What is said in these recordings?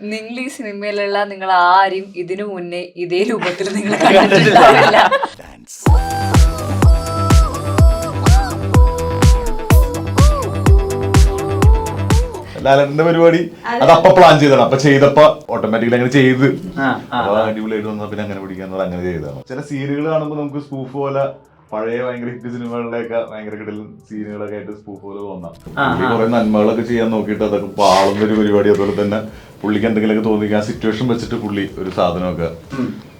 നിങ്ങൾ ഈ സിനിമയിലുള്ള നിങ്ങൾ ആരും ഇതിനു മുന്നേ ഇതേ രൂപത്തിൽ നിങ്ങൾ കണ്ടിട്ടുണ്ടാവില്ല. ലാലേട്ടന്റെ പരിപാടി. അത് അപ്പൊ പ്ലാൻ ചെയ്തതാണ്. അപ്പൊ ചെയ്തപ്പോ ഓട്ടോമാറ്റിക്കലി അങ്ങനെ ചെയ്ത്. അടിപൊളിയായിട്ട് വന്നപ്പോ പിന്നെ അങ്ങനെ പിടിക്കാന്നുള്ളത് അങ്ങനെ ചെയ്തതാണ്. ചില സീരിയലുകൾ കാണുമ്പോൾ നമുക്ക് സ്കൂഫ് പോലെ പഴയ ഭയങ്കര ഹിറ്റ് സിനിമകളിലൊക്കെ ഭയങ്കര കിടൽ സീനുകളൊക്കെ ആയിട്ട് സ്പൂഫ് പോലെ തോന്നാം. കുറെ നന്മകളൊക്കെ ചെയ്യാൻ നോക്കിയിട്ട് അതൊക്കെ പാളുന്ന ഒരു പരിപാടി. അതുപോലെ തന്നെ പുള്ളിക്ക് എന്തെങ്കിലുമൊക്കെ തോന്നിക്കാൻ ആ സിറ്റുവേഷൻ വെച്ചിട്ട് പുള്ളി ഒരു സാധനമൊക്കെ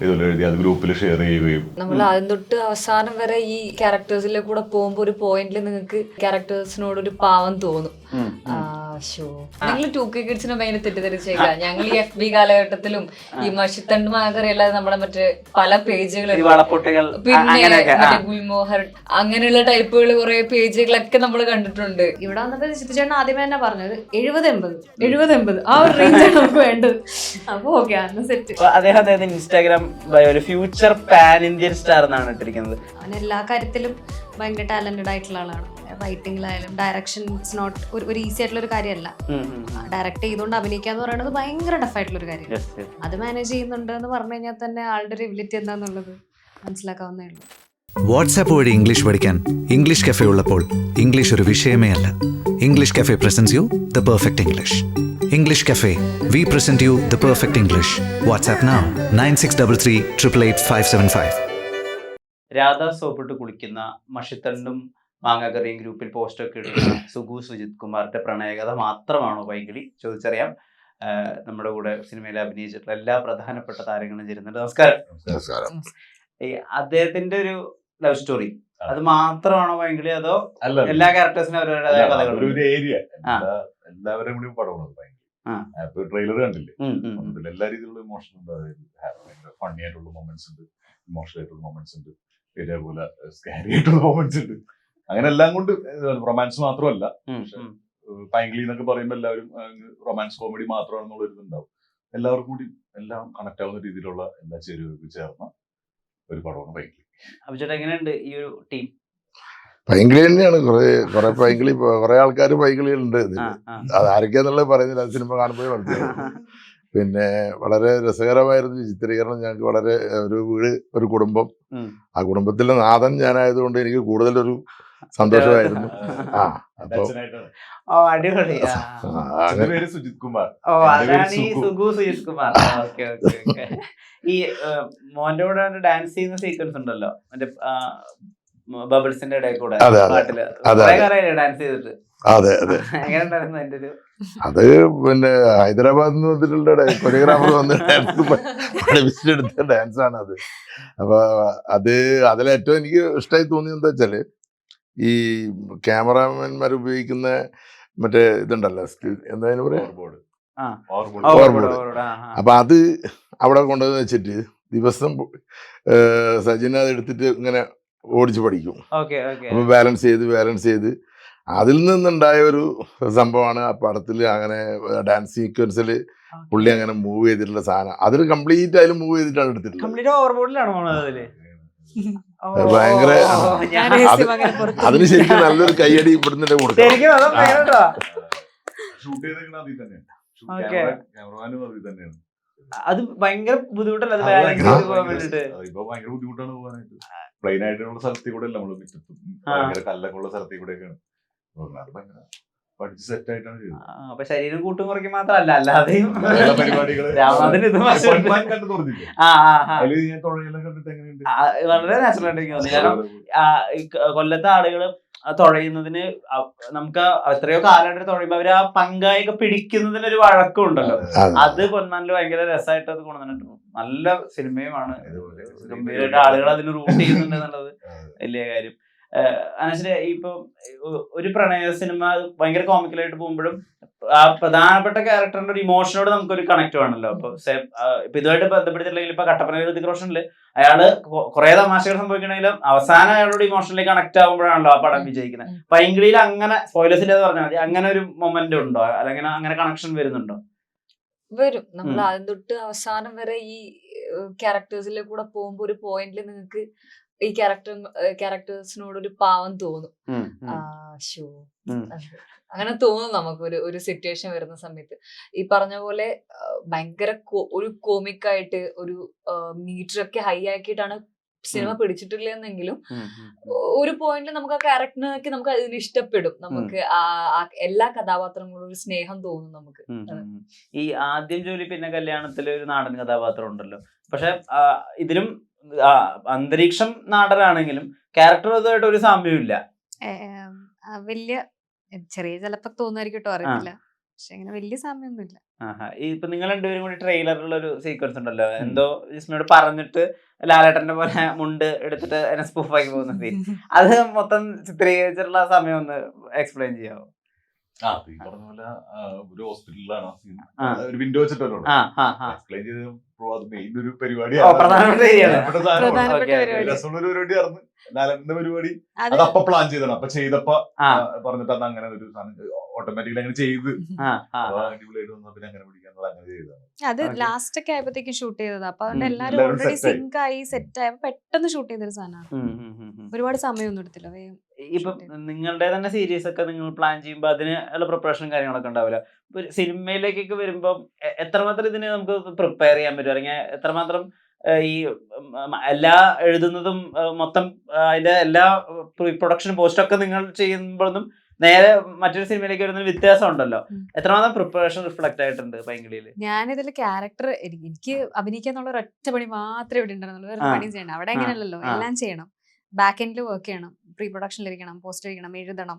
ഇതുപോലെ എഴുതി അത് ഗ്രൂപ്പിൽ ഷെയർ ചെയ്യുകയും. നമ്മൾ ആദ്യം തൊട്ട് അവസാനം വരെ ഈ ക്യാരക്ടേഴ്സിലെ കൂടെ പോകുമ്പോ ഒരു പോയിന്റിൽ നിങ്ങൾക്ക് ക്യാരക്ടേഴ്സിനോട് ഒരു പാവം തോന്നും. നിങ്ങൾ ടു കെ കിഡ്സിനെ ഭയങ്കര തെറ്റിദ്ധരിച്ചേക്ക ഞങ്ങൾ ഈ എഫ് ബി കാലഘട്ടത്തിലും ഈ മഷിത്തണ്ട് മാകറി അല്ലാതെ നമ്മുടെ മറ്റേ പല ഈ പേജുകൾ പിന്നെ ഗുൽമോഹർ അങ്ങനെയുള്ള ടൈപ്പുകൾ കുറെ പേജുകളൊക്കെ നമ്മൾ കണ്ടിട്ടുണ്ട്. ഇവിടെ വന്നപ്പോ ചിത്രചേട്ടൻ ആദ്യമേ തന്നെ പറഞ്ഞത് എഴുപത് എൺപത് എഴുപത് എൺപത് ആ ഒരു റേഞ്ചാണ് നമുക്ക് വേണ്ടത്. അപ്പൊ ഓക്കെ അന്ന് സെറ്റ് അദ്ദേഹം ഇൻസ്റ്റാഗ്രാം ബയോ ഒരു ഫ്യൂച്ചർ പാൻ ഇന്ത്യൻ സ്റ്റാർ എന്നാണ് ഇട്ടിരിക്കുന്നത്. അവൻ എല്ലാ കാര്യത്തിലും ഭയങ്കര ടാലന്റഡ് ആയിട്ടുള്ള ആളാണ്. റൈറ്റിംഗിലായാലും ഡയറക്ഷൻ ഇറ്റ്സ് നോട്ട് ഒരു ഈസി ആയിട്ടുള്ള ഒരു കാര്യമല്ല. ഡയറക്റ്റ് ചെയ്തുകൊണ്ട് അഭിനയിക്കുക എന്ന് പറയുന്നത് ഭയങ്കര ടഫ് ആയിട്ടുള്ള ഒരു കാര്യം. അത് മാനേജ് ചെയ്യുന്നുണ്ട് എന്ന് പറഞ്ഞു കഴിഞ്ഞാൽ തന്നെ ആളുടെ ഒരു എബിലിറ്റി എന്താന്നുള്ളത് മനസ്സിലാക്കാവുന്നേ ഉള്ളൂ. വാട്സാപ്പ് വഴി ഇംഗ്ലീഷ് പഠിക്കാൻ ഇംഗ്ലീഷ് കഫേ ഉള്ളപ്പോൾ ഇംഗ്ലീഷ് ഒരു വിഷയമേ അല്ല. English cafe presents you the perfect English English cafe we present you the perfect English WhatsApp now nine six double three triple eight five seven five Radha സോപ്പിട്ട് കുളിക്കുന്ന മഷിത്തണ്ടും മാങ്ങാക്കറിയും ഗ്രൂപ്പിൽ post ഒക്കെ ഇടുന്ന സുഗു സുജിത് കുമാറിന്റെ പ്രണയകഥ മാത്രമാണോ വൈകിളി ചോദിച്ചറിയാം. നമ്മുടെ കൂടെ സിനിമയിൽ അഭിനയിച്ചിട്ടുള്ള എല്ലാ പ്രധാനപ്പെട്ട താരങ്ങളും ചേരുന്നുണ്ട്. നമസ്കാരം. നമസ്കാരം. ഈ അദ്ദേഹത്തിന്റെ ഒരു ലവ് സ്റ്റോറി അത് മാത്രമാണോ ഭയങ്കര അതോ എല്ലാ ക്യാരക്ടേഴ്സിനും അവരുടേതായ ഒരു ഏരിയ. എല്ലാവരും കൂടി പടമാണ്. ഭയങ്കര ട്രെയിലർ കണ്ടില്ലേ. അതിൽ എല്ലാ രീതിയിലുള്ള ഇമോഷൻ ഉണ്ട്. അതായത് ഫണ്ണി ആയിട്ടുള്ള മൊമെന്റ്സ് ഉണ്ട്. ഇമോഷണൽ ആയിട്ടുള്ള മൊമെന്റ്സ് ഉണ്ട്. ഇതേപോലെ സ്കാരി ആയിട്ടുള്ള മൊമെന്റ്സ് ഉണ്ട്. അങ്ങനെ എല്ലാം കൊണ്ട് റൊമാൻസ് മാത്രമല്ല. പൈങ്കിളി എന്നൊക്കെ പറയുമ്പോൾ എല്ലാവരും റൊമാൻസ് കോമഡി മാത്രമാണെന്നുള്ള ഒരു ഇതുണ്ടാവും. എല്ലാവർക്കും കൂടി എല്ലാം കണക്ട് ആവുന്ന രീതിയിലുള്ള എല്ലാ ചേരുവകൾ ചേർന്ന ഒരു പടമാണ് പൈങ്കിളി അപ്പൊ ചേട്ടാ എങ്ങനെയുണ്ട് ഈ ഒരു ടീം പൈങ്കിളി തന്നെയാണ്. കുറെ കുറെ പൈങ്കിളി കുറെ ആൾക്കാർ പൈങ്കിളി ഉണ്ട് അത് ആരൊക്കെയാന്നുള്ളത് പറയുന്നില്ല. സിനിമ കാണുമ്പോഴേ മനസ്സിലാവും പിന്നെ വളരെ രസകരമായിരുന്നു ഈ ചിത്രീകരണം. ഞങ്ങൾക്ക് വളരെ ഒരു വീട് ഒരു കുടുംബം. ആ കുടുംബത്തിലെ നാഥൻ ഞാനായതുകൊണ്ട് എനിക്ക് കൂടുതലൊരു സന്തോഷമായിരുന്നു. ആ അപ്പൊ ഓ അടിപൊളി. പേര് സുജിത് കുമാർ. ഓ അതാണ് ഈ Sugu. Sugu Sujith Kumar. Okay okay okay. ഈ മോന്റെ കൂടെ ഡാൻസ് ചെയ്യുന്ന സീക്വൻസ് ഉണ്ടല്ലോ? മറ്റേ ബബിൾസിന്റെ ഇടയിൽ കൂടെ. പാട്ടിൽ. ഡാൻസ് ചെയ്തിട്ട്? അതെ അതെ. അത് പിന്നെ ഹൈദരാബാദ് നിന്ന് വന്നിട്ടുള്ള കൊറിയോഗ്രാഫർ വന്ന് ഡാൻസ് പഠിപ്പിച്ചെടുത്ത ഡാൻസ് ആണ് അത്. അപ്പൊ അത് അതിലേറ്റവും എനിക്ക് ഇഷ്ടമായി തോന്നിയത് എന്താ വെച്ചാൽ ഈ ക്യാമറാമാൻമാർ ഉപയോഗിക്കുന്ന മറ്റേ ഇതുണ്ടല്ലോ എന്തായാലും പറയാ. അപ്പൊ അത് അവിടെ കൊണ്ടുവന്ന് വെച്ചിട്ട് ദിവസം സജിന അത് എടുത്തിട്ട് ഇങ്ങനെ ഓടിച്ച് പഠിക്കും. Okay okay. അപ്പൊ ബാലൻസ് ചെയ്ത് ബാലൻസ് ചെയ്ത് അതിൽ നിന്നുണ്ടായ ഒരു സംഭവമാണ് ആ പടത്തിൽ അങ്ങനെ ഡാൻസ് സീക്വൻസിൽ പുള്ളി അങ്ങനെ മൂവ് ചെയ്തിട്ടുള്ള സാധനം. അതിൽ കംപ്ലീറ്റ് അതിൽ മൂവ് ചെയ്തിട്ടാണ് എടുത്തിട്ടുള്ളത്. കംപ്ലീറ്റ് ഓവർബോർഡിലാണ് പോണത് അതിൽ. ഓ, അത് ഭയങ്കര- അതിന് ശരിക്കും നല്ലൊരു കൈയടി ഇവിടുന്ന് ശരിക്കും അതും ഭയങ്കര അത് ഭയങ്കര ബുദ്ധിമുട്ടല്ല അത് അത് ബാലൻസ് ഭയങ്കര- ചെയ്ത് പോകാൻ വേണ്ടിട്ട്. ഭയങ്കര ബുദ്ധിമുട്ടാണ് പോകാനായിട്ട്. പ്ലെയിൻ ആയിട്ടുള്ള സ്ഥലത്തിൽ കൂടെ അല്ല നമ്മൾ കല്ലൊക്കെ ഉള്ള സ്ഥലത്തിൽ കൂടെയൊക്കെയാണ്. അത് ഭയങ്കര പഠിച്ച് സെറ്റ് ആയിട്ടാണ് ചെയ്തത്. ആ, അപ്പൊ ശരീരം കൂട്ടും കുറയ്ക്കും മാത്രല്ല അല്ലാതെയും വളരെ നാച്ചുറൽ ആയിട്ട് തോന്നി കാരണം കൊല്ലത്തെ ആളുകൾ തുഴയുന്നതിന് നമുക്ക് എത്രയോ കാലമായിട്ട് തുഴയുമ്പോ അവർ ആ പങ്കായൊക്കെ പിടിക്കുന്നതിന് ഒരു വഴക്കം ഉണ്ടല്ലോ അത് പൊന്മാനിൽ ഭയങ്കര രസമായിട്ട് അത് കൊണ്ടുവന്നിട്ടുണ്ട് നല്ല സിനിമയുമാണ്. ഗംഭീരമായിട്ട് ആളുകൾ അതിന് റൂട്ട് ചെയ്യുന്നുണ്ട് എന്നുള്ളത് വലിയ കാര്യം. അനശ്വര ഇപ്പൊ ഒരു പ്രണയ സിനിമ ഭയങ്കര കോമിക്കലായിട്ട് പോകുമ്പോഴും ആ പ്രധാനപ്പെട്ട ക്യാരക്ടറിന്റെ ഒരു ഇമോഷനോട് നമുക്കൊരു കണക്ട് വേണമല്ലോ അപ്പൊ ഇപ്പൊ ഇതുമായിട്ട് ബന്ധപ്പെടുത്തില്ലെങ്കിൽ ഇപ്പൊ കട്ടപ്പന ഋതിക് റോഷനിൽ അയാൾ കുറെ തമാശകൾ സംഭവിക്കണമെങ്കിലും അവസാനം അയാളോട് ഇമോഷണലി കണക്ട് ആകുമ്പോഴാണല്ലോ ആ പടം വിജയിക്കുന്നത്. പൈങ്കിളിയിൽ അങ്ങനെ സ്പോയിലേഴ്സ് ഇല്ലാതെ പറഞ്ഞാൽ മതി. അങ്ങനെ ഒരു മൊമെന്റ് ഉണ്ടോ? അല്ലെങ്കിൽ അങ്ങനെ കണക്ഷൻ വരുന്നുണ്ടോ? വരും. നമ്മൾ ആദ്യം തൊട്ട് അവസാനം വരെ ഈ ക്യാരക്ടേഴ്സിലെ കൂടെ പോകുമ്പോ ഒരു പോയിന്റിൽ നിങ്ങൾക്ക് ഈ ക്യാരക്ടർ ക്യാരക്ടേഴ്സിനോട് ഒരു പാവം തോന്നും. ഷോ അങ്ങനെ തോന്നും നമുക്ക് ഒരു ഒരു സിറ്റുവേഷൻ വരുന്ന സമയത്ത്. ഈ പറഞ്ഞ പോലെ ഭയങ്കര ഒരു കോമിക് ആയിട്ട് ഒരു മീറ്റർ ഒക്കെ ഹൈ ആക്കിയിട്ടാണ് സിനിമ പിടിച്ചിട്ടില്ലെന്നെങ്കിലും ഉം, ഉം, ഒരു പോയിന്റിൽ നമുക്ക് ആ ക്യാരക്ടറിനൊക്കെ നമുക്ക് അതിന് ഇഷ്ടപ്പെടും. നമുക്ക് എല്ലാ കഥാപാത്രങ്ങളും ഒരു സ്നേഹം തോന്നും നമുക്ക്. ഈ ആദ്യം ജോലി പിന്നെ കല്യാണത്തിൽ ഒരു നാടൻ കഥാപാത്രം ഉണ്ടല്ലോ. പക്ഷെ ഇതിലും അന്തരീക്ഷം നാടനാണെങ്കിലും ക്യാരക്ടർ അതുമായിട്ട് ഒരു സാമ്യമില്ല വലിയ ചെറിയ ചിലപ്പോ തോന്നുമായിരിക്കും കേട്ടോ അറിയില്ല പക്ഷെ അങ്ങനെ വലിയ സാമ്യമൊന്നുമില്ല. ഇപ്പൊ നിങ്ങൾ രണ്ടുപേരും കൂടി ട്രെയിലറിലുള്ള ഒരു സീക്വൻസ് ഉണ്ടല്ലോ. എന്തോ ജിസ്മിനോട് പറഞ്ഞിട്ട് ലാലേട്ടന്റെ പോലെ മുണ്ട് എടുത്തിട്ട് എന്നെ സ്പൂഫാക്കി പോകുന്ന സീൻ അത് മൊത്തം ചിത്രീകരിച്ചിട്ടുള്ള ആ സമയം ഒന്ന് എക്സ്പ്ലെയിൻ ചെയ്യാവോ? ആ അത് ഈ പറഞ്ഞ പോലെ ഒരു ഹോസ്പിറ്റലിലാണ്. ഒരു വിൻഡോ വെച്ചിട്ടല്ലോ ആ ആ ആ എക്സ്പ്ലെയിൻ ചെയ്ത് pro അത് മെയിൻ ഒരു. പരിപാടി. രസമുള്ള ഒരു ലാലന്റെ പരിപാടി? അത് അപ്പൊ പ്ലാൻ ചെയ്തതാണ്. അപ്പൊ ചെയ്തപ്പോ പറഞ്ഞിട്ട് അത് അങ്ങനെ ഒരു ഓട്ടോമാറ്റിക്കലി അങ്ങനെ ചെയ്ത്. അടിപൊളിയായിട്ട് പിന്നെ അങ്ങനെ പിടിക്കാന്നുള്ള അങ്ങനെ ചെയ്തതാണ്. അത്. ലാസ്റ്റ് ഒക്കെ ആയപ്പോഴത്തേക്കും ഷൂട്ട് ചെയ്തത്. അപ്പൊ അതുകൊണ്ട് എല്ലാരും ഓൾറെഡി സിങ്ക് ആയി. സെറ്റ് ആയപ്പോ പെട്ടെന്ന് ഷൂട്ട് ചെയ്തൊരു സാധനമാണ്. ഒരുപാട് സമയമൊന്നും എടുത്തില്ല. വേഗം ഇപ്പൊ നിങ്ങളുടെ തന്നെ സീരീസ് ഒക്കെ നിങ്ങൾ പ്ലാൻ ചെയ്യുമ്പോൾ അതിന് ഉള്ള പ്രിപ്പറേഷൻ കാര്യങ്ങളൊക്കെ ഉണ്ടാവില്ല. ഇപ്പൊ സിനിമയിലേക്കൊക്കെ വരുമ്പോൾ എത്രമാത്രം ഇതിന് നമുക്ക് പ്രിപ്പയർ ചെയ്യാൻ പറ്റും? അല്ലെങ്കിൽ എത്രമാത്രം ഈ എല്ലാ എഴുതുന്നതും മൊത്തം അതിന്റെ എല്ലാ പ്രീ പ്രൊഡക്ഷൻ പോസ്റ്റൊക്കെ നിങ്ങൾ ചെയ്യുമ്പോഴൊന്നും നേരെ മറ്റൊരു സിനിമയിലേക്ക് വരുന്ന വ്യത്യാസം ഉണ്ടല്ലോ. എത്രമാത്രം പ്രിപ്പറേഷൻ റിഫ്ലക്ട് ആയിട്ടുണ്ട് പൈങ്കിളിയിൽ ഞാനിതിൽ ക്യാരക്ടർ എനിക്ക് അഭിനയിക്കാന്നുള്ള ഒരു ഒറ്റ പണി മാത്രമേ ഇവിടെ ഉണ്ടായിരുന്നുള്ളൂ. വേറെ പണിയും ചെയ്യണം അവിടെ അങ്ങനെയല്ലല്ലോ. എല്ലാം ചെയ്യണം. ബാക്ക് എൻഡിൽ വർക്ക് ചെയ്യണം പ്രീ പ്രൊഡക്ഷനിൽ ഇരിക്കണം പോസ്റ്റർ ഇരിക്കണം എഴുതണം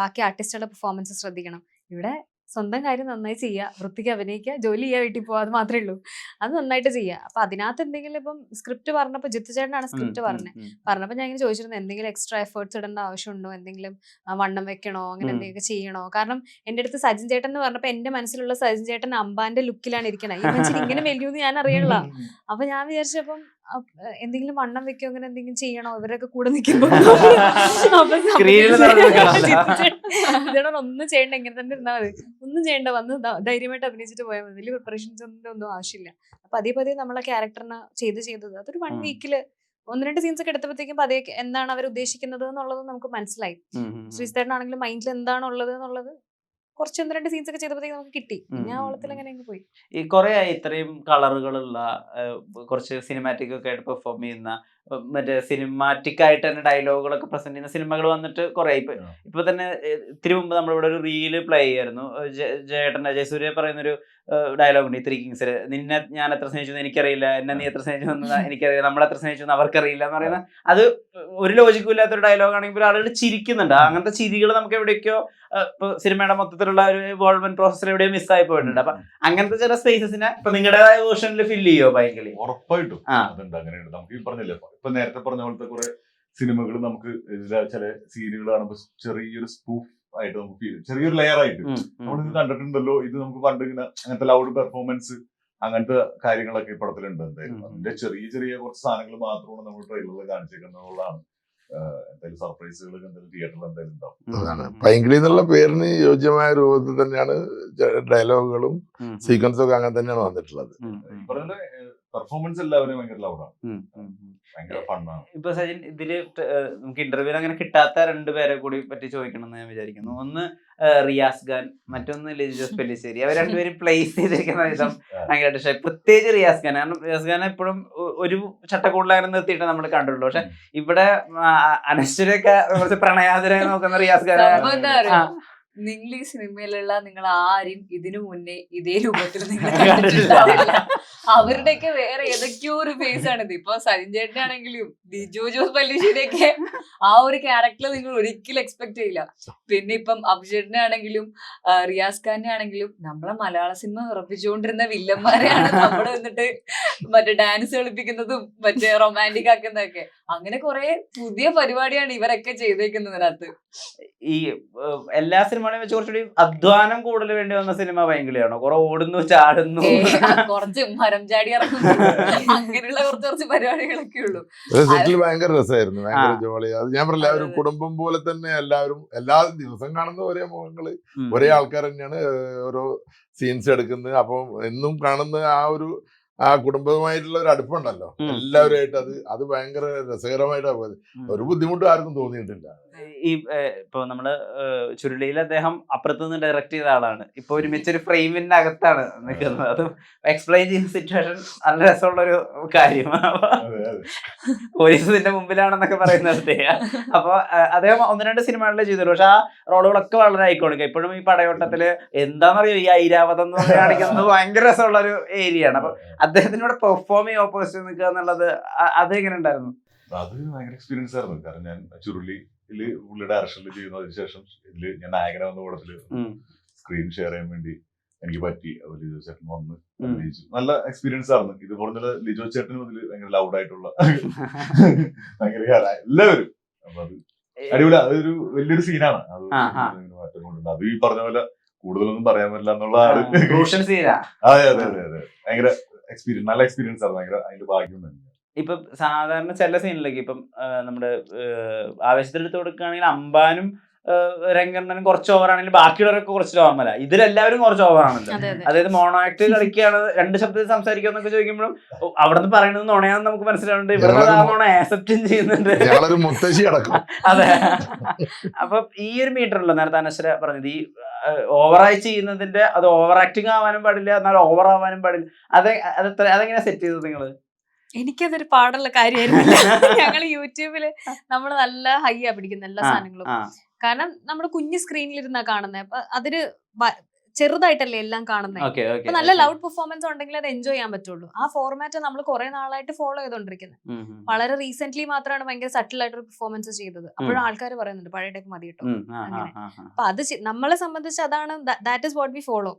ബാക്കി ആർട്ടിസ്റ്റുകളുടെ പെർഫോമൻസ് ശ്രദ്ധിക്കണം. ഇവിടെ സ്വന്തം കാര്യം നന്നായി ചെയ്യുക വൃത്തിക്ക് അഭിനയിക്കുക ജോലി ചെയ്യുക വീട്ടിൽ പോവാ അത് മാത്രമേ ഉള്ളൂ. അത് നന്നായിട്ട് ചെയ്യുക. അപ്പൊ അതിനകത്ത് എന്തെങ്കിലും ഇപ്പം സ്ക്രിപ്റ്റ് പറഞ്ഞപ്പോൾ ജിത്തു ചേട്ടനാണ് സ്ക്രിപ്റ്റ് പറഞ്ഞത് പറഞ്ഞപ്പോൾ ഞാൻ ഇങ്ങനെ ചോദിച്ചിരുന്നു എന്തെങ്കിലും എക്സ്ട്രാ എഫേർട്സ് ഇടേണ്ട ആവശ്യമുണ്ടോ? എന്തെങ്കിലും വണ്ണം വെക്കണോ? അങ്ങനെ. എന്തെങ്കിലും ചെയ്യണോ? കാരണം എന്റെ അടുത്ത് സജിൻ ചേട്ടൻ എന്ന് പറഞ്ഞപ്പോൾ എന്റെ മനസ്സിലുള്ള സജിൻ ചേട്ടൻ അമ്പാന്റെ ലുക്കിലാണ് ഇരിക്കണത് ഈ മനുഷ്യൻ ഇങ്ങനെ വലിയ ഞാൻ അറിയണില്ല അപ്പൊ ഞാൻ വിചാരിച്ചപ്പം എന്തെങ്കിലും വണ്ണം വെക്കോ അങ്ങനെ എന്തെങ്കിലും ചെയ്യണോ? ഇവരൊക്കെ കൂടെ നിൽക്കുമ്പോൾ ഒന്നും ചെയ്യണ്ട ഇങ്ങനെ തന്നെ ഇരുന്നാൽ മതി. ഒന്നും ചെയ്യണ്ട വന്ന് ധൈര്യമായിട്ട് അഭിനയിച്ചിട്ട് പോയാൽ മതി. വലിയ പ്രിപ്പറേഷൻസ് ഒന്നും ഒന്നും ആവശ്യമില്ല. അപ്പൊ അതേ പതിയെ നമ്മളെ ക്യാരക്ടറിനെ ചെയ്ത് ചെയ്തത്. അതൊരു വൺ വീക്കിൽ വീക്കിൽ ഒന്ന് രണ്ട് സീൻസ് ഒക്കെ എടുത്തപ്പോഴത്തേക്കും പതിയെ എന്താണ് അവർ ഉദ്ദേശിക്കുന്നത് എന്നുള്ളത് നമുക്ക് മനസ്സിലായി. ശ്രീസ്തേട്ടനാണെങ്കിലും മൈൻഡിൽ എന്താണുള്ളത് എന്നുള്ളത് കുറച്ച് ഒന്ന് രണ്ട് സീൻസ് ഒക്കെ ചെയ്തപ്പോഴത്തേക്ക് നമുക്ക് കിട്ടി ഞാൻ വെള്ളത്തിൽ ഓളത്തിൽ. അങ്ങനെ അങ്ങ് പോയി ഈ കുറെ ഇത്രയും കളറുകളുള്ള കുറച്ച് സിനിമാറ്റിക് ഒക്കെ ആയിട്ട് പെർഫോം ചെയ്യുന്ന മറ്റേ സിനിമാറ്റിക് ആയിട്ട് തന്നെ ഡയലോഗുകളൊക്കെ പ്രസന്റ് ചെയ്യുന്ന സിനിമകൾ വന്നിട്ട് കുറെ ഇപ്പൊ. ഇപ്പൊ തന്നെ ഇത്തിരി മുമ്പ് നമ്മളിവിടെ ഒരു റീൽ പ്ലേ ചെയ്യായിരുന്നു ജയേട്ടന്റെ ജയസൂര്യ പറയുന്നൊരു ഡയലോഗ് ഉണ്ട്. ഈ ത്രീ കിങ്സിൽ നിന്നെ ഞാൻ എത്ര സ്നേഹിച്ചു എന്ന് എനിക്കറിയില്ല. എന്നെ നീ എത്ര സ്നേഹിച്ചു എന്ന് എനിക്കറിയില്ല. നമ്മൾ എത്ര സ്നേഹിച്ചു എന്ന് അവർക്കറിയില്ല എന്ന് പറയുന്ന അത് ഒരു ലോജിക്കും ഇല്ലാത്തൊരു ഡയലോഗ് ആണെങ്കിൽ ആളുകൾ ചിരിക്കുന്നുണ്ട്. അങ്ങനത്തെ ചിരികൾ നമുക്ക് എവിടെയൊക്കെയോ ഇപ്പൊ സിനിമയുടെ മൊത്തത്തിലുള്ള ഒരു ഇൻവോൾവ്മെന്റ് പ്രോസസ്സിൽ എവിടെയോ മിസ്സായി പോയിട്ടുണ്ട്. അപ്പൊ അങ്ങനത്തെ ചില സ്പേസസിനെ ഇപ്പൊ നിങ്ങളുടേതായ വേർഷനിൽ ഫില്ല് ചെയ്യോ ഭയങ്കര? ഉറപ്പായിട്ടും. ആ. അതുണ്ട് അങ്ങനെയുണ്ട്. നമുക്ക് ഈ പറഞ്ഞില്ലേ ഇപ്പൊ നേരത്തെ പറഞ്ഞ പോലത്തെ കുറെ സിനിമകൾ നമുക്ക് ചില സീനുകൾ കാണുമ്പോൾ ചെറിയൊരു സ്പൂഫ് ആയിട്ട് നമുക്ക് ഫീൽ ചെറിയൊരു ലെയർ ആയിട്ട് നമ്മളിത് കണ്ടിട്ടുണ്ടല്ലോ. ഇത് നമുക്ക് പണ്ട് ഇങ്ങനെ അങ്ങനത്തെ ലൗഡ് പെർഫോമൻസ് അങ്ങനത്തെ കാര്യങ്ങളൊക്കെ ഈ പടത്തിലുണ്ട് എന്തായാലും. അതിന്റെ ചെറിയ ചെറിയ കുറച്ച് സാധനങ്ങൾ മാത്രമാണ് നമ്മൾ ട്രെയിലറിൽ കാണിച്ചേക്കുന്നതാണ് എന്തായാലും സർപ്രൈസുകൾ എന്തായാലും തിയേറ്ററിൽ എന്തായാലും ഉണ്ടാവും. പൈങ്കിളി എന്നുള്ള പേരിന് യോജ്യമായ രൂപത്തിൽ തന്നെയാണ് ഡയലോഗുകളും സീക്വൻസും ഒക്കെ അങ്ങനെ തന്നെയാണ് വന്നിട്ടുള്ളത്. പെർഫോമൻസ് എല്ലാവരും ഭയങ്കര ലൗഡാണ് ഭയങ്കര ഫണ്ണാണ് ഇപ്പൊ സജിൻ ഇതിൽ നമുക്ക് ഇന്റർവ്യൂ അങ്ങനെ കിട്ടാത്ത രണ്ടുപേരെ കൂടി പറ്റി ചോദിക്കണം എന്ന് ഞാൻ വിചാരിക്കുന്നു. ഒന്ന് റിയാസ് ഖാൻ മറ്റൊന്ന് ലിജോസ് ജോസ് പെല്ലിശ്ശേരി. അവർ രണ്ടുപേരും പ്ലേസ് ചെയ്തിരിക്കുന്ന വിധം ഭയങ്കരമായിട്ട് ഇഷ്ടമായി പ്രത്യേകിച്ച് റിയാസ് ഖാൻ. കാരണം റിയാസ് ഖാൻ എപ്പോഴും ഒരു ചട്ടക്കൂടിൽ അങ്ങനെ നിർത്തിയിട്ട് നമ്മൾ കണ്ടിട്ടുള്ളൂ പക്ഷെ ഇവിടെ അനശ്വരൊക്കെ കുറച്ച് പ്രണയാതിരായി നോക്കുന്ന റിയാസ് ഖാൻ നിങ്ങൾ ഈ സിനിമയിലുള്ള നിങ്ങൾ ആരും ഇതിനു മുന്നേ ഇതേ രൂപത്തിൽ നിങ്ങൾ. കണ്ടിട്ടുണ്ടാവില്ല. അവരുടെയൊക്കെ വേറെ ഏതൊക്കെയോ ഒരു ഫേസ് ആണിത് ഇപ്പൊ സജിൻ ചേട്ടനാണെങ്കിലും ബിജു ജോസ് പല്ലിശ്ശേരിയൊക്കെ ആ ഒരു ക്യാരക്ടർ നിങ്ങൾ ഒരിക്കലും എക്സ്പെക്ട് ചെയ്യില്ല. പിന്നെ ഇപ്പം അഭിഷേകിനെ ആണെങ്കിലും റിയാസ് ഖാനെ ആണെങ്കിലും നമ്മളെ മലയാള സിനിമ ഉറപ്പിച്ചുകൊണ്ടിരുന്ന വില്ലന്മാരെയാണ് നമ്മൾ എന്നിട്ട് മറ്റേ ഡാൻസ് കളിപ്പിക്കുന്നതും മറ്റേ റൊമാന്റിക് ആക്കുന്നതൊക്കെ. അങ്ങനെ കുറെ പുതിയ പരിപാടിയാണ് ഇവരൊക്കെ ചെയ്തേക്കുന്നതിനകത്ത്. ഈ എല്ലാ എല്ലാ സിനിമകളെയും വെച്ച് കുറച്ചുകൂടി അധ്വാനം കൂടുതൽ വേണ്ടി വന്ന സിനിമ ഭയങ്കരയാണോ? കുറെ ഓടുന്നു ചാടുന്നു. കുറച്ച് മരം ചാടി അങ്ങനെയുള്ള കുറച്ച് കുറച്ച് പരിപാടികളൊക്കെ ഉള്ളൂ. സെറ്റിൽ ഭയങ്കര രസമായിരുന്നു. ഭയങ്കര. ജോളി. അത് ഞാൻ പറഞ്ഞില്ല ഒരു. കുടുംബം പോലെ തന്നെ എല്ലാവരും എല്ലാ ദിവസം കാണുന്ന ഒരേ മുഖങ്ങൾ. ഒരേ ആൾക്കാർ തന്നെയാണ് ഓരോ സീൻസ് എടുക്കുന്നത്. അപ്പം എന്നും കാണുന്ന ആ ഒരു ആ കുടുംബവുമായിട്ടുള്ള ഒരു അടുപ്പുണ്ടല്ലോ. എല്ലാവരുമായിട്ട് അത് അത് ഭയങ്കര രസകരമായിട്ടാണ് പോയത്. ഒരു ബുദ്ധിമുട്ടും ആർക്കും തോന്നിയിട്ടില്ല. ഈ ഇപ്പൊ നമ്മൾ ചുരുളിയിൽ അദ്ദേഹം അപ്പുറത്ത് നിന്ന് ഡയറക്റ്റ് ചെയ്ത ആളാണ്. ഇപ്പൊ ഒരുമിച്ച് ഒരു ഫ്രെയിമിന്റെ അകത്താണ് നിൽക്കുന്നത്. അത് എക്സ്പ്ലെയിൻ ചെയ്യുന്ന സിറ്റുവേഷൻ നല്ല രസമുള്ള ഒരു കാര്യമാണ് പോലീസിന്റെ മുമ്പിലാണെന്നൊക്കെ പറയുന്നത് അപ്പോൾ അപ്പൊ അദ്ദേഹം ഒന്ന് രണ്ട് സിനിമകളിലെ ചെയ്തു പക്ഷെ ആ റോളുകളൊക്കെ വളരെ ഐക്കോണിക്. ഇപ്പോഴും ഈ പടയോട്ടത്തിൽ എന്താണെന്നറിയോ ഈ ഐരാവതം എന്ന് പറയുകയാണെങ്കിൽ കാണിക്കുന്നത് ഭയങ്കര രസമുള്ള ഒരു ഏരിയ ആണ് അപ്പൊ അദ്ദേഹത്തിനോട് പെർഫോം ചെയ്യാൻ ഓപ്പോസിറ്റ് നിൽക്കുക എന്നുള്ളത് അതെങ്ങനെ ഉണ്ടായിരുന്നു? അത് ഭയങ്കര എക്സ്പീരിയൻസ് ആയിരുന്നു. കാരണം ഞാൻ ചുരുളിയിൽ പുള്ളി ഡയറക്ഷനിൽ ചെയ്യുന്നതിന് ശേഷം ഇതിൽ ഞാൻ നായകന വന്ന കൂടത്തിൽ സ്ക്രീൻ ഷെയർ ചെയ്യാൻ വേണ്ടി എനിക്ക് പറ്റി. അപ്പോൾ ലിജോ ചേട്ടൻ വന്ന് അഭിനയിച്ചു. നല്ല എക്സ്പീരിയൻസ് ആയിരുന്നു. ഇത് പറഞ്ഞ ലിജോ ചേട്ടനും അതിൽ ഭയങ്കര ലൗഡ് ആയിട്ടുള്ള ഭയങ്കര എല്ലാവരും. അപ്പൊ അത് അടിപൊളി. അതൊരു വലിയൊരു സീനാണ് അത്. മാറ്റം കൊണ്ടുണ്ട്. അത് ഈ പറഞ്ഞ പോലെ കൂടുതലൊന്നും പറയാൻ പറ്റില്ല സീനാ അതെ അതെ അതെ അതെ. ഭയങ്കര എക്സ്പീരിയൻസ് നല്ല എക്സ്പീരിയൻസ് ആണ്. ഭയങ്കര അതിന്റെ ഭാഗ്യം തന്നെ. ഇപ്പം സാധാരണ ചില സീനിലേക്ക് ഇപ്പം നമ്മുടെ ആവേശത്തിലെടുത്ത് കൊടുക്കുകയാണെങ്കിൽ അമ്പാനും രംഗണ്ണനും കുറച്ച് ഓവറാണെങ്കിൽ ബാക്കിയുള്ളവരൊക്കെ കുറച്ച് നോർമലാ ഇതിലെല്ലാവരും കുറച്ച് ഓവറാണല്ലോ അതെ അതെ. അതായത് മോണോ ആക്ട് കളിക്കുകയാണ് രണ്ട് ശബ്ദത്തിൽ സംസാരിക്കുമെന്നൊക്കെ ചോദിക്കുമ്പോഴും അവിടെ നിന്ന് പറയുന്നത് നുണയാന്ന് നമുക്ക് മനസ്സിലാവുന്നുണ്ട്. ഇവിടെ നുണ ആക്സെപ്റ്റും ചെയ്യുന്നുണ്ട് അതെ. അപ്പൊ ഈ ഒരു മീറ്റർ ഉള്ളു നേരത്തെ അനശ്വര പറഞ്ഞത്. ഈ ഓവറായി ചെയ്യുന്നതിന്റെ അത് ഓവർ ആക്ടിങ് ആവാനും പാടില്ല എന്നാൽ ഓവർ ആവാനും പാടില്ല. അത് അതെത്ര അതെങ്ങനെ സെറ്റ് ചെയ്തത് നിങ്ങൾ? എനിക്കതൊരു പാടുള്ള കാര്യമായിരുന്നില്ല ഞങ്ങൾ യൂട്യൂബിൽ നമ്മൾ നല്ല ഹൈ ആ പിടിക്കുന്ന എല്ലാ സാധനങ്ങളും. കാരണം നമ്മുടെ കുഞ്ഞു സ്ക്രീനിലിരുന്നാ കാണുന്നത് അപ്പൊ അതിന് വ- ചെറുതായിട്ടല്ലേ എല്ലാം കാണുന്നത് നല്ല ലൗഡ് പെർഫോമൻസ് ഉണ്ടെങ്കിൽ അത് എൻജോയ് ചെയ്യാൻ പറ്റുള്ളൂ. ആ ഫോർമാറ്റ് നമ്മൾ കുറെ നാളായിട്ട് ഫോളോ ചെയ്തോണ്ടിരിക്കുന്നത് വളരെ റീസെന്റ് മാത്രമാണ് ഭയങ്കര സട്ടിൽ ആയിട്ടൊരു പെർഫോമൻസ് ചെയ്തത്. അപ്പോഴും ആൾക്കാർ പറയുന്നുണ്ട് പഴയ ടൈപ്പ് മതി കേട്ടോ. അപ്പൊ അത് നമ്മളെ സംബന്ധിച്ച് അതാണ് that is what we follow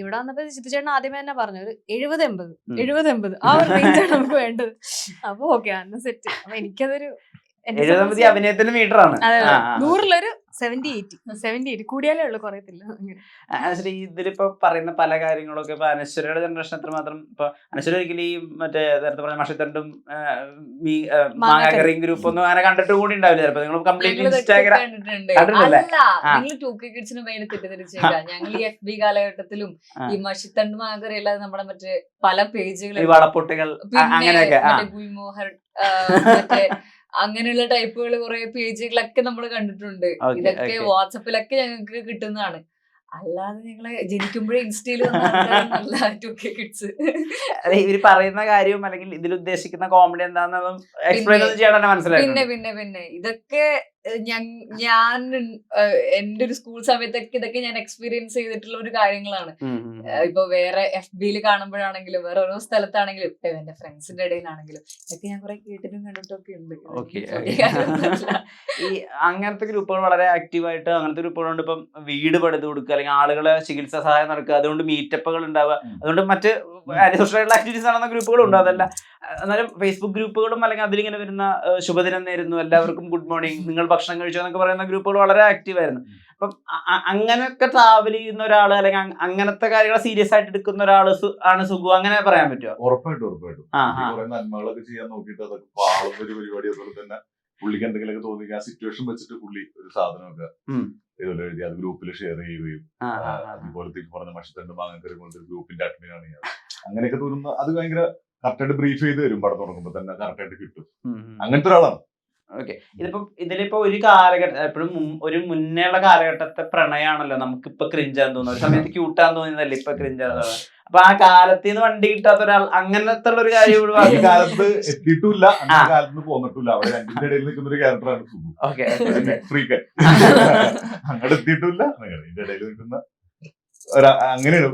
ഇവിടെ വന്നപ്പോ ചിത്തുചേട്ടൻ ആദ്യമേ തന്നെ പറഞ്ഞു ഒരു എഴുപത് എൺപത്. എഴുപത് എൺപത് ആ ഒരു റേഞ്ചാണ് നമുക്ക് വേണ്ടത്. അപ്പൊ ഓക്കെ അന്ന് സെറ്റ് അപ്പൊ എനിക്കതൊരു എന്നെ എഴുപത്തി മീറ്ററാണ്. നൂറിലൊരു സെവന്റി എയ്റ്റി സെവന്റി എയ്റ്റ് കൂടിയാലേ ഉള്ളു കുറയത്തില്ല. ആക്ച്വലി ഇതിലിപ്പോ പറയുന്ന പല കാര്യങ്ങളൊക്കെ ഇപ്പൊ അനശ്വരയുടെ ജനറേഷൻ എത്ര മാത്രം ഇപ്പൊ അനശ്വര ഒരിക്കലും ഈ മറ്റേ നേരത്തെ പറഞ്ഞ മഷിത്തണ്ടും മാങ്ങാക്കറിയും ഗ്രൂപ്പ് ഒന്നും അങ്ങനെ കണ്ടിട്ട് കൂടി ഉണ്ടാവില്ല. ചിലപ്പോ നിങ്ങൾ കംപ്ലീറ്റ് ഇൻസ്റ്റാഗ്രാം ഞങ്ങൾ ഈ എഫ് ബി കാലഘട്ടത്തിലും ഈ മഷിത്തണ്ട് മാങ്ങാക്കറി അല്ലാതെ നമ്മുടെ മറ്റേ പല പേജുകൾ ഈ വളപ്പൊട്ടികൾ അങ്ങനെയൊക്കെ മറ്റേ അങ്ങനെയുള്ള ടൈപ്പുകൾ കുറെ പേജുകളൊക്കെ നമ്മൾ കണ്ടിട്ടുണ്ട്. ഇതൊക്കെ. വാട്സപ്പിലൊക്കെ ഞങ്ങൾക്ക് കിട്ടുന്നതാണ്. അല്ലാതെ ഞങ്ങളെ ജനിക്കുമ്പോഴേ ഇൻസ്റ്റയിൽ കിഡ്സ്. ഇവർ പറയുന്ന കാര്യവും അല്ലെങ്കിൽ ഇതിൽ ഉദ്ദേശിക്കുന്ന കോമഡി എന്താണെന്നും എക്സ്പ്ലെയിൻ ചെയ്യാൻ പിന്നെ പിന്നെ പിന്നെ ഇതൊക്കെ ഞാൻ എന്റെ ഒരു സ്കൂൾ സമയത്തൊക്കെ ഇതൊക്കെ ഞാൻ എക്സ്പീരിയൻസ് ചെയ്തിട്ടുള്ള ഒരു കാര്യങ്ങളാണ്. ഇപ്പൊ വേറെ എഫ് ബിയിൽ കാണുമ്പോഴാണെങ്കിലും വേറെ ഓരോ സ്ഥലത്താണെങ്കിലും ഇപ്പൊ എന്റെ ഫ്രണ്ട്സിന്റെ ഇടയിലാണെങ്കിലും ഇതൊക്കെ ഞാൻ കുറെ കേട്ടിട്ടും കണ്ടിട്ടൊക്കെ ഉണ്ട്. ഈ അങ്ങനത്തെ ഗ്രൂപ്പുകൾ വളരെ ആക്റ്റീവായിട്ട് അങ്ങനത്തെ ഗ്രൂപ്പുകളുണ്ട് ഇപ്പം വീട് പടുത്തു കൊടുക്കുക അല്ലെങ്കിൽ ആളുകളെ ചികിത്സാ സഹായം നടക്കുക അതുകൊണ്ട് മീറ്റപ്പുകൾ ഉണ്ടാവുക. അതുകൊണ്ട് മറ്റ് ആക്ടിവിറ്റീസ് നടന്ന ഗ്രൂപ്പുകളും ഉണ്ട്. അതല്ല എന്നാലും ഫേസ്ബുക്ക് ഗ്രൂപ്പുകളും അല്ലെങ്കിൽ അതിലിങ്ങനെ വരുന്ന ശുഭദിനം നേരുന്നു. എല്ലാവർക്കും ഗുഡ് മോർണിംഗ് നിങ്ങൾ ഭക്ഷണം കഴിച്ചു എന്നൊക്കെ പറയുന്ന ഗ്രൂപ്പുകൾ വളരെ ആക്റ്റീവ് ആയിരുന്നു. അപ്പം അങ്ങനെയൊക്കെ ട്രാവൽ ചെയ്യുന്ന ഒരാൾ അല്ലെങ്കിൽ അങ്ങനത്തെ കാര്യങ്ങൾ സീരിയസ് ആയിട്ട് എടുക്കുന്ന ഒരാൾ ആണ് സുഖു അങ്ങനെ പറയാൻ പറ്റുമോ ഉറപ്പായിട്ടും ഉറപ്പായിട്ടും. നന്മകളൊക്കെ ചെയ്യാൻ നോക്കിയിട്ട് അതൊക്കെ പാളുന്ന ഒരു പരിപാടി അതുപോലെ തന്നെ പുള്ളിക്ക് എന്തെങ്കിലുമൊക്കെ തോന്നി ആ സിറ്റുവേഷൻ വെച്ചിട്ട് പുള്ളി ഒരു സാധനമൊക്കെ. ഇതുപോലെ എഴുതി അത് ഗ്രൂപ്പിൽ ഷെയർ ചെയ്യുകയും. അതുപോലത്തെ കറി പറഞ്ഞ മഷത്തണ്ട് മാങ്ങക്കറി പോലത്തെ ഗ്രൂപ്പിന്റെ അഡ്മിനാണ് ഞാൻ. അങ്ങനെയൊക്കെ തോന്നുന്ന അത് ഭയങ്കര കറക്റ്റായിട്ട് ബ്രീഫ് ചെയ്ത് തരും പടം തുടങ്ങുമ്പോൾ തന്നെ കറക്റ്റായിട്ട് കിട്ടും. അങ്ങനത്തെ ഒരാളാണ്. ഓക്കെ ഇതിപ്പോ ഇതിലിപ്പോ ഒരു കാലഘട്ടം എപ്പോഴും ഒരു മുന്നേ ഉള്ള കാലഘട്ടത്തെ പ്രണയമാണല്ലോ നമുക്ക് ഇപ്പൊ ക്രിഞ്ചാന്ന് തോന്നുന്നു ഒരു സമയത്ത് ക്യൂട്ടാന്ന് തോന്നിയതല്ലേ ഇപ്പൊ ക്രിഞ്ചാന്ന് തോന്നുന്നത്? അപ്പൊ ആ കാലത്തിൽ നിന്ന് വണ്ടി കിട്ടാത്ത ഒരാൾ അങ്ങനത്തെ ഉള്ള ഒരു കാര്യം ഇവിടെ ഈ കാലത്ത് എത്തിയിട്ടില്ല. ആ. കാലത്ത് പോന്നിട്ടില്ല. അവിടെ രണ്ടിന്റെ ഇടയിൽ നിൽക്കുന്ന ഒരു ക്യാരക്ടറാണ് സുഖു ഓക്കെ ഫ്രീക്കൻ അങ്ങോട്ട് എത്തിയിട്ടില്ല. ഇതിന്റെ ഇടയിൽ നിൽക്കുന്ന ഒരു അങ്ങനെയാണ്.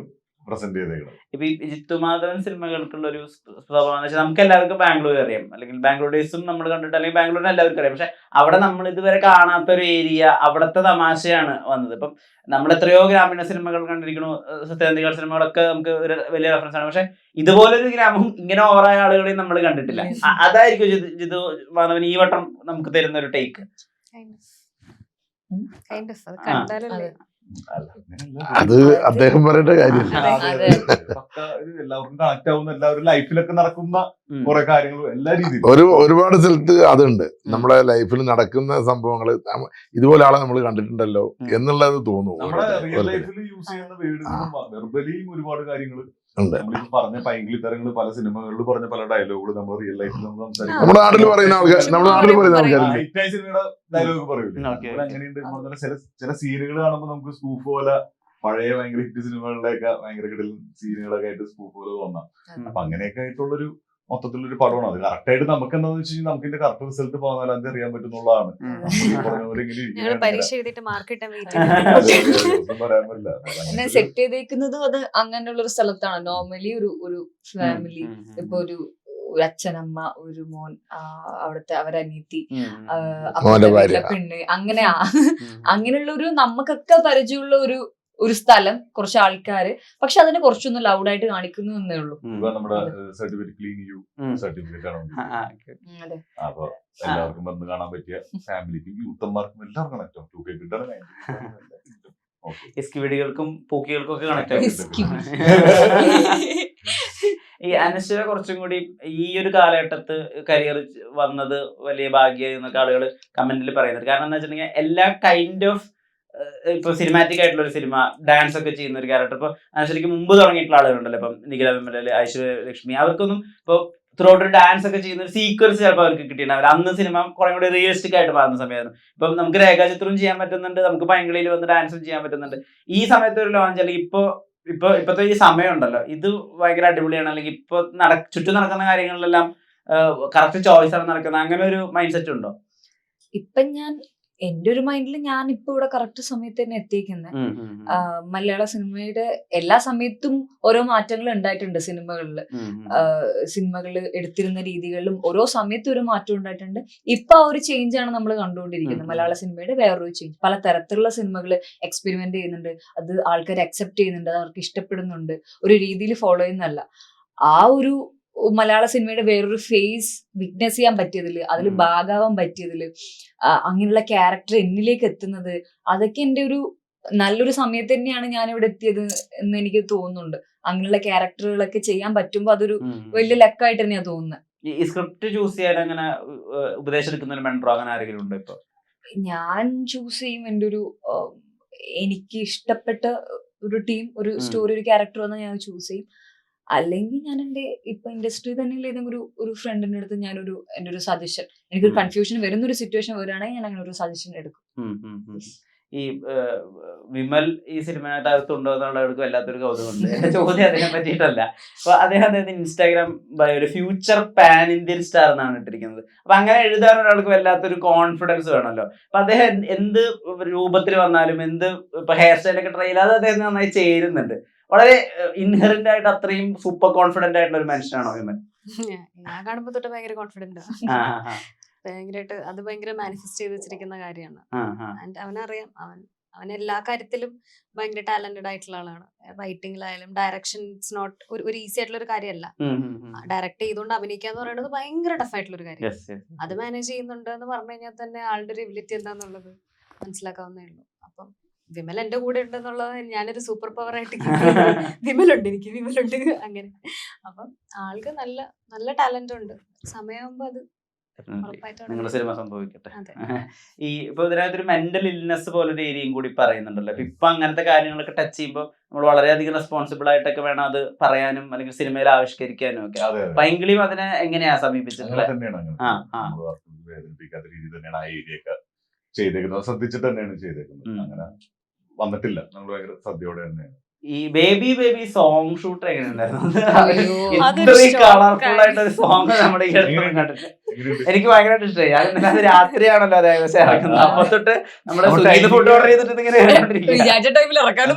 പ്രസന്റ് ചെയ്തേക്കുന്നത് ഇപ്പൊ ഈ ജിത്തു മാധവൻ സിനിമകൾക്കുള്ള ഒരു സ്വഭാവം വെച്ചാൽ നമുക്ക് എല്ലാവർക്കും ബാംഗ്ലൂർ അറിയാം. അല്ലെങ്കിൽ ബാംഗ്ലൂർ ഡേയ്സും നമ്മൾ കണ്ടിട്ട് അല്ലെങ്കിൽ ബാംഗ്ലൂരിനെ എല്ലാവർക്കും അറിയാം. പക്ഷെ അവിടെ നമ്മൾ ഇതുവരെ കാണാത്ത ഒരു ഏരിയ അവിടുത്തെ തമാശയാണ് വന്നത്. ഇപ്പം നമ്മൾ എത്രയോ ഗ്രാമീണ സിനിമകൾ കണ്ടിരിക്കണു സത്യനന്ദികൾ സത്യാന്തികൾ സിനിമകളൊക്കെ നമുക്ക് ഒരു വലിയ റെഫറൻസ് ആണ്. പക്ഷെ ഇതുപോലൊരു ഗ്രാമം ഇങ്ങനെ ഓവറായ ആളുകളെയും നമ്മൾ കണ്ടിട്ടില്ല. അതായിരിക്കും ജിതു ജിതു മാധവൻ ഈ വട്ടം നമുക്ക് തരുന്ന ഒരു ടേക്ക്. Kind of. അത്. കണ്ടാലല്ലേ? അതെ. അദ്ദേഹം പറയേണ്ട കാര്യമില്ല. ഒരു എല്ലാവർക്കും കണക്ട് ലൈഫിലൊക്കെ നടക്കുന്ന ഉം. കുറെ കാര്യങ്ങളും എല്ലാ രീതിയിലും. ഒരു ഒരുപാട് സ്ഥലത്ത് അതുണ്ട്. നമ്മുടെ ലൈഫിൽ നടക്കുന്ന സംഭവങ്ങൾ ഇതുപോലെ ആളെ നമ്മൾ കണ്ടിട്ടുണ്ടല്ലോ. എന്നുള്ളത് തോന്നും ഉണ്ട്. പറഞ്ഞ പല സിനിമകളിൽ പറഞ്ഞ പല ഡയലോഗുകൾ നമ്മൾ റിയൽ ലൈഫിൽ നമ്മൾ സംസാരിക്കും. നമ്മുടെ നാട്ടിൽ പറയുന്ന ആൾക്കാർ നമ്മുടെ നാട്ടിൽ പറയുന്ന ആൾക്കാർ ഹിറ്റായ സിനിമയുടെ ഡയലോഗ് പറയൂലേ? Okay, അങ്ങനെയുണ്ട് നമ്മൾ ചില ചില സീനുകൾ കാണുമ്പോൾ നമുക്ക് സ്കൂഫ് പോലെ പഴയ ഭയങ്കര ഹിറ്റ് സിനിമകളിലൊക്കെ ഭയങ്കര കിടലും സീനുകളൊക്കെ ആയിട്ട് സ്കൂഫ് പോലെ തോന്നാം. അപ്പൊ അങ്ങനെയൊക്കെ ആയിട്ടുള്ളൊരു മൊത്തത്തിലൊരു പടമാണ്. അത് കറക്റ്റായിട്ട് നമുക്ക് എന്താന്ന് വെച്ച് കഴിഞ്ഞാൽ നമുക്ക് ഇതിന്റെ കറക്റ്റ് റിസൾട്ട് പോകാൻ അത് അറിയാൻ പറ്റുന്നുള്ളതാണ്. ഞങ്ങൾ പരീക്ഷ എഴുതിയിട്ട് മാർക്ക് കിട്ടാൻ സെറ്റ് ചെയ്തേക്കുന്നതും അത് അങ്ങനെയുള്ള ഒരു സ്ഥലത്താണ്. നോർമലി ഒരു ഒരു ഫാമിലി ഇപ്പൊ ഒരു ഒരു അച്ഛനമ്മ ഒരു മോൻ അവിടുത്തെ അവരനീത്തി. പെണ്ണ് അങ്ങനെ അങ്ങനെയുള്ള ഒരു നമുക്കൊക്കെ പരിചയമുള്ള ഒരു ഒരു സ്ഥലം കുറച്ച് ആൾക്കാര്. പക്ഷെ അതിനെ കുറച്ചൊന്ന് ലൗഡായിട്ട് കാണിക്കുന്നു എന്നേ ഉള്ളൂ. സർട്ടിഫിക്കറ്റ് ക്ലീൻ യു സർട്ടിഫിക്കറ്റ് ആണ് അപ്പൊ എല്ലാവർക്കും വന്ന് കാണാൻ പറ്റിയ ഫാമിലിക്കും യൂത്തന്മാർക്കും എല്ലാവർക്കും കണക്ട് ആവും. ടു കെ കിട്ടാണ് എസ്കിവിഡികൾക്കും പൂക്കികൾക്കും ഒക്കെ കണക്ട് ഈ അനശ്വര കുറച്ചും കൂടി ഈ ഒരു കാലഘട്ടത്ത് കരിയർ വന്നത് വലിയ ഭാഗ്യം എന്നൊക്കെ ആളുകൾ കമന്റിൽ പറയുന്നുണ്ട്. കാരണം എന്താ വെച്ചിട്ടുണ്ടെങ്കിൽ എല്ലാ കൈൻഡ് ഓഫ് ഇപ്പൊ സിനിമാറ്റിക് ആയിട്ടുള്ള ഒരു സിനിമ ഡാൻസ് ഒക്കെ ചെയ്യുന്ന ഒരു ക്യാരക്ടർ ഇപ്പൊ ശരിക്കും മുമ്പ് തുടങ്ങിയിട്ടുള്ള ആളുകളുണ്ടല്ലോ ഇപ്പം നിഖില വിമല ഐശ്വര്യ ലക്ഷ്മി അവർക്കൊന്നും ഇപ്പൊ ത്രൂഔട്ട് ഡാൻസ് ഒക്കെ ചെയ്യുന്ന ഒരു സീക്വൻസ് ചിലപ്പോൾ അവർക്ക് കിട്ടിയിട്ടുണ്ടാവില്ല. അന്ന് സിനിമ കുറേ കൂടി റിയലിസ്റ്റിക് ആയിട്ട് മാറുന്ന സമയമായിരുന്നു. ഇപ്പം നമുക്ക് രേഖാചിത്രം ചെയ്യാൻ പറ്റുന്നുണ്ട് നമുക്ക് പൈങ്കളിയിൽ വന്ന് ഡാൻസും ചെയ്യാൻ പറ്റുന്നുണ്ട്. ഈ സമയത്ത് ഒരു ലോഞ്ച് അല്ലെങ്കിൽ ഇപ്പൊ ഇപ്പൊ ഇപ്പത്തെ ഈ സമയമുണ്ടല്ലോ ഇത് ഭയങ്കര അടിപൊളിയാണ്. അല്ലെങ്കിൽ ഇപ്പൊ നട ചുറ്റും നടക്കുന്ന കാര്യങ്ങളിലെല്ലാം കറക്റ്റ് ചോയ്സ് ആണ് നടക്കുന്നത്. അങ്ങനെ ഒരു മൈൻഡ് സെറ്റ് ഉണ്ടോ? ഇപ്പൊ ഞാൻ എന്റെ ഒരു മൈൻഡിൽ ഞാൻ ഇപ്പൊ ഇവിടെ കറക്റ്റ് സമയത്ത് തന്നെ എത്തിയിരിക്കുന്നത് മലയാള സിനിമയുടെ എല്ലാ സമയത്തും ഓരോ മാറ്റങ്ങൾ ഉണ്ടായിട്ടുണ്ട് സിനിമകളിൽ സിനിമകൾ എടുത്തിരുന്ന രീതികളിലും ഓരോ സമയത്തും ഒരു മാറ്റം ഉണ്ടായിട്ടുണ്ട്. ഇപ്പൊ ആ ഒരു ചേഞ്ച് ആണ് നമ്മൾ കണ്ടുകൊണ്ടിരിക്കുന്നത്. മലയാള സിനിമയുടെ വേറൊരു ചേഞ്ച് പല തരത്തിലുള്ള സിനിമകൾ എക്സ്പെരിമെന്റ് ചെയ്യുന്നുണ്ട്. അത് ആൾക്കാർ അക്സെപ്റ്റ് ചെയ്യുന്നുണ്ട്. അത് അവർക്ക് ഇഷ്ടപ്പെടുന്നുണ്ട്. ഒരു രീതിയിൽ ഫോളോ ചെയ്യുന്നതല്ല. ആ ഒരു മലയാള സിനിമയുടെ വേറൊരു ഫേസ് വിറ്റ്നസ് ചെയ്യാൻ പറ്റിയതിൽ അതിൽ. ഭാഗാവാൻ പറ്റിയതിൽ അങ്ങനെയുള്ള ക്യാരക്ടർ എന്നിലേക്ക് എത്തുന്നത് അതൊക്കെ എന്റെ ഒരു നല്ലൊരു സമയത്ത് തന്നെയാണ് ഞാൻ ഇവിടെ എത്തിയത് എന്ന് എനിക്ക് തോന്നുന്നുണ്ട്. അങ്ങനെയുള്ള ക്യാരക്ടറുകളൊക്കെ ചെയ്യാൻ പറ്റുമ്പോൾ അതൊരു വലിയ ലക്കായിട്ട് തന്നെയാ തോന്നുന്നത് ഈ സ്ക്രിപ്റ്റ് ചൂസ് ചെയ്യാൻ അങ്ങനെ ഉപദേശം എടുക്കുന്ന മെൻട്രോ അങ്ങനെ ആരെങ്കിലും ഉണ്ടോ ഇപ്പൊ? ഞാൻ ചൂസ് ചെയ്യും എന്റെ ഒരു എനിക്ക് ഇഷ്ടപ്പെട്ട ഒരു ടീം ഒരു സ്റ്റോറി ഒരു ക്യാരക്ടർ വന്നാൽ ഞാൻ ചൂസ് ചെയ്യും. അല്ലെങ്കിൽ ഞാൻ എന്റെ ഇപ്പൊ ഇൻഡസ്ട്രി തന്നെയുള്ള ഏതെങ്കിലും ഒരു ഒരു ഫ്രണ്ടിന്റെ അടുത്ത് ഞാനൊരു എന്റെ ഒരു സജഷൻ എനിക്കൊരു ഒരു കൺഫ്യൂഷൻ വരുന്ന ഒരു സിറ്റുവേഷൻ വരികയാണെങ്കിൽ ഞാൻ അങ്ങനെ ഒരു സജഷൻ എടുക്കും. ഈ വിമൽ ഈ സിനിമയായിട്ട് അകത്തുണ്ടോ എന്നുള്ള എടുക്കും വല്ലാത്തൊരു കൗതുകമുണ്ട്. എന്റെ ചോദ്യം അതിനെ പറ്റിയിട്ടല്ല. അപ്പൊ അദ്ദേഹം അദ്ദേഹത്തിന് ഇൻസ്റ്റാഗ്രാം ഒരു ഫ്യൂച്ചർ പാൻ ഇന്ത്യൻ സ്റ്റാർ എന്നാണ് ഇട്ടിരിക്കുന്നത്. അപ്പൊ അങ്ങനെ എഴുതാൻ ഒരാൾക്ക് വല്ലാത്തൊരു കോൺഫിഡൻസ് വേണമല്ലോ. അപ്പൊ അദ്ദേഹം എന്ത് എന്ത് രൂപത്തിൽ വന്നാലും എന്ത് ഇപ്പൊ ഹെയർ സ്റ്റൈലൊക്കെ ട്രൈ ചെയ്താൽ അത് അദ്ദേഹം നന്നായി ചേരുന്നുണ്ട്. വളരെ ഇൻഹെറന്റ് ആയിട്ട് അത്രയും സൂപ്പർ കോൺഫിഡന്റ് ആയിട്ടുള്ള ഒരു മനുഷ്യനാണോ ഹ്യൂമൻ ഞാൻ കാണുമ്പോ തൊട്ട് ഭയങ്കര കോൺഫിഡന്റ് ഭയങ്കരമായിട്ട് അത് ഭയങ്കര മാനിഫെസ്റ്റ് ചെയ്ത് വെച്ചിരിക്കുന്ന കാര്യമാണ്. അവനറിയാം അവൻ അവൻ എല്ലാ കാര്യത്തിലും ഭയങ്കര ടാലന്റഡ് ആയിട്ടുള്ള ആളാണ്. റൈറ്റിംഗിലായാലും ഡയറക്ഷൻ ഇറ്റ്സ് നോട്ട് ഒരു ഈസി ആയിട്ടുള്ള ഒരു കാര്യമല്ല. ഡയറക്ട് ചെയ്തുകൊണ്ട് അഭിനയിക്കുക എന്ന് പറയുന്നത് ഭയങ്കര ടഫ് ആയിട്ടുള്ള ഒരു കാര്യം. അത് മാനേജ് ചെയ്യുന്നുണ്ട് എന്ന് പറഞ്ഞു കഴിഞ്ഞാൽ തന്നെ ആളുടെ ഒരു എബിലിറ്റി എന്താന്നുള്ളത് മനസ്സിലാക്കാവുന്നേ ഉള്ളൂ. അപ്പം വിമൽ എന്റെ കൂടെ ഉണ്ടെന്നുള്ളത് ഞാനൊരു സൂപ്പർ പവർ ആയിട്ട് വിമലുണ്ട് എനിക്ക് വിമലുണ്ട്. അങ്ങനെ. അപ്പം ആൾക്ക് നല്ല നല്ല ടാലന്റ് ഉണ്ട്. സമയമാകുമ്പോ അത് നിങ്ങളുടെ സിനിമ സംഭവിക്കട്ടെ. ഈ ഇപ്പൊ ഇതിനകത്തൊരു മെന്റൽ ഇൽനെസ് പോലൊരു ഏരിയയും കൂടി പറയുന്നുണ്ടല്ലോ. അപ്പൊ ഇപ്പൊ അങ്ങനത്തെ കാര്യങ്ങളൊക്കെ ടച്ച് ചെയ്യുമ്പോൾ നമ്മൾ വളരെയധികം റെസ്പോൺസിബിൾ ആയിട്ടൊക്കെ വേണം അത് പറയാനും അല്ലെങ്കിൽ സിനിമയിൽ ആവിഷ്കരിക്കാനും ഒക്കെ. പൈങ്കിളിയും അതിനെ എങ്ങനെയാ സമീപിച്ചിട്ടുള്ളത്? തന്നെയാണ്. അങ്ങനെ ആ, ആ. നമ്മൾ ആർക്കും വേദനിപ്പിക്കാത്ത രീതിയിൽ തന്നെയാണ് ആ ഏരിയ ഒക്കെ ചെയ്തേക്കുന്നത്. ശ്രദ്ധിച്ചിട്ട് തന്നെയാണ് ചെയ്തേക്കുന്നത്. അങ്ങനെ വന്നിട്ടില്ല. നമ്മൾ ഭയങ്കര സദ്യയോടെ തന്നെയാണ് ഈ ബേബി ബേബി സോങ് ഷൂട്ട് എങ്ങനെയുണ്ടായിരുന്നു? കളർഫുൾ ആയിട്ട് ഒരു സോങ് നമ്മുടെ ഈ അടുത്ത് കണ്ടിട്ട്? എനിക്ക് ഭയങ്കരമായിട്ട് ഇഷ്ടമായി ഞാൻ രാത്രിയാണല്ലോ അത് ഇറക്കുന്നത് അപ്പൊ തൊട്ട് നമ്മുടെ നമ്മൾ ഫുഡ് ഓർഡർ ചെയ്തിട്ട് ഇങ്ങനെ ടൈമിൽ ഇറക്കാനും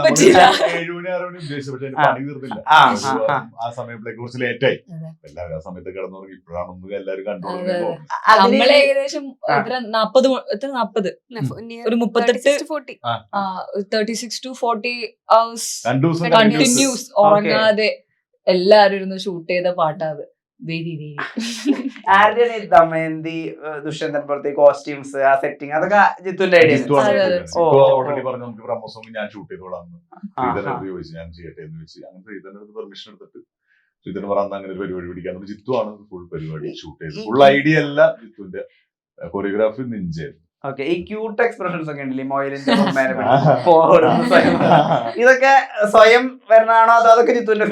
ആറ് മണി ഉദ്ദേശിച്ചു പക്ഷെ ആ. പണി തീർന്നില്ല. ആ, സമയത്തേക്ക് കുറച്ച് ലേറ്റ് ആയി. എല്ലാവരും ആ സമയത്ത് കിടന്നുറങ്ങി. ഇപ്പോഴാണ് എല്ലാവരും. കണ്ടു ഏകദേശം നാപ്പത് എത്ര നാപ്പത്? ഒരു മുപ്പത്തെട്ട് forty thirty six to forty ദിവസം കണ്ടിന്യൂസ് ഉറങ്ങാതെ എല്ലാരും ഇരുന്ന് ഷൂട്ട് ചെയ്ത പാട്ടാത് വെരി വെരി ആരുടെയാണ് ഈ ദമയന്തി ദുഷ്യന്തൻ പുറത്തെ കോസ്റ്റ്യൂംസ് ആ സെറ്റിംഗ് അതൊക്കെ ജിത്തുന്റെ ഐഡിയ ഓൾറെഡി പറഞ്ഞു നമുക്ക് ഞാൻ ഷൂട്ട് ചെയ്തോളാം ചോദിച്ചു ഞാൻ ചെയ്യട്ടെ എന്ന് അങ്ങനെ പെർമിഷൻ എടുത്തിട്ട് ശ്രീധരൻ പറഞ്ഞ അങ്ങനെ ഒരു പരിപാടി പിടിക്കാൻ ജിത്തു ആണ് ഫുൾ പരിപാടി ഷൂട്ട് ചെയ്തത്. ഫുൾ ഐഡിയ അല്ല ജിത്തുവിന്റെ കൊറിയോഗ്രാഫി നിഞ്ചായിരുന്നു ഓക്കെ ഈ ക്യൂട്ട് എക്സ്പ്രഷൻസ് ഒക്കെ ഉണ്ടല്ലേ മൊയിലിന്റെ ഇതൊക്കെ സ്വയം വരണാണോ അതോ അതൊക്കെ ജിത്തുവിന്റെ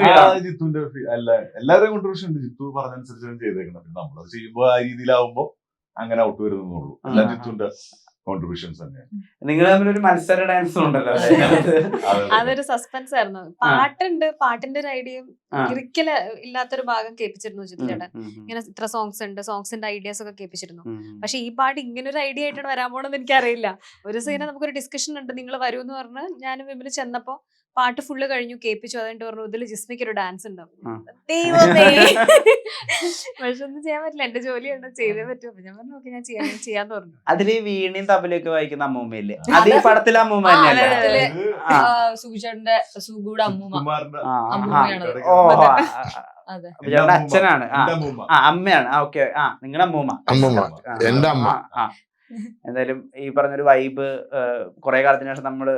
ജിത്തുവിന്റെ അല്ല എല്ലാവരുടെയും കോൺട്രിബ്യൂഷൻ ഉണ്ട്. ജിത്തു പറഞ്ഞനുസരിച്ചാണ് ചെയ്തേക്കുന്നത് പിന്നെ നമ്മളത് ചെയ്യുമ്പോ ആ രീതിയിലാവുമ്പോ അങ്ങനെ ഔട്ട് വരുന്നുള്ളൂ എല്ലാം ജിത്തുന്റെ ജിത്തുവിന്റെ കോൺട്രിബ്യൂഷൻസ് തന്നെയാണ്. നിങ്ങൾ തമ്മിൽ ഒരു മത്സര ഡാൻസ് ഉണ്ടല്ലോ അതൊരു സസ്പെൻസ് ആയിരുന്നു. പാട്ടുണ്ട് പാട്ടിന്റെ ഒരു ഐഡിയയും ഒരിക്കൽ ഇല്ലാത്തൊരു ഭാഗം കേൾപ്പിച്ചിരുന്നു ചിത്രയുടെ. ഇങ്ങനെ ഇത്ര സോങ്സ് ഉണ്ട് സോങ്സിന്റെ ഐഡിയാസ് ഒക്കെ കേൾപ്പിച്ചിരുന്നു. പക്ഷെ ഈ പാട്ട് ഇങ്ങനെ ഒരു ഐഡിയ ആയിട്ടാണ് വരാൻ പോണെന്ന് എനിക്കറിയില്ല. ഒരു സീനെ നമുക്കൊരു ഡിസ്കഷൻ ഉണ്ട് നിങ്ങൾ വരൂ എന്ന് പറഞ്ഞ് ഞാനും വിമിന് ചെന്നപ്പോ പാട്ട് ഫുള്ള് കഴിഞ്ഞു കേൾപ്പിച്ചു. അതുകൊണ്ട് പറഞ്ഞു ഇതിൽ ജിസ്മിക്ക് ഒരു ഡാൻസ് ഉണ്ടാവും. ദൈവമേ. പക്ഷെ ഒന്നും ചെയ്യാൻ പറ്റില്ല. എന്റെ ജോലിയുണ്ട്. ചെയ്തേ പറ്റൂ. അപ്പൊ ഞാൻ പറഞ്ഞു ഓക്കെ ഞാൻ ചെയ്യാൻ ചെയ്യാന്ന് പറഞ്ഞു അതിൽ വീണയും തബലൊക്കെ വായിക്കുന്ന അമ്മൂമ്മയില്ലേ അത് ഈ പടത്തിലെ അമ്മൂമ്മ തന്നെയല്ലേ? സുഗൂടെ അമ്മൂമ്മ. ചേട്ടന്റെ അച്ഛനാണ്. അമ്മയാണ്. ഓക്കെ. ആ നിങ്ങളുടെ അമ്മൂമ്മ. അമ്മൂമ്മ. എന്റെ അമ്മ. ആ, ആ. എന്തായാലും ഈ പറഞ്ഞൊരു വൈബ് കുറെ കാലത്തിന് ശേഷം നമ്മൾ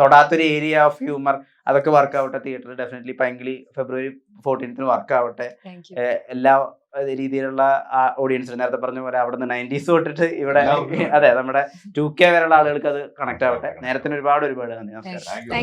തൊടാത്തൊരു ഏരിയ ഓഫ് ഹ്യൂമർ അതൊക്കെ വർക്ക് ആവട്ടെ തിയേറ്ററിൽ ഡെഫിനറ്റ്ലി പൈങ്കിളി ഫെബ്രുവരി ഫോർട്ടീൻത്തിന് വർക്ക് ആവട്ടെ. എല്ലാ രീതിയിലുള്ള ഓഡിയൻസിന് നേരത്തെ പറഞ്ഞ പോലെ അവിടെ നിന്ന് നയന്റീസ് തൊട്ടിട്ട് ഇവിടെ അതെ നമ്മുടെ ടു കെ വരെയുള്ള ആളുകൾക്ക് അത് കണക്ട് ആവട്ടെ. നേരത്തിന് ഒരുപാട് ഒരുപാട് നന്ദി. നമസ്കാരം.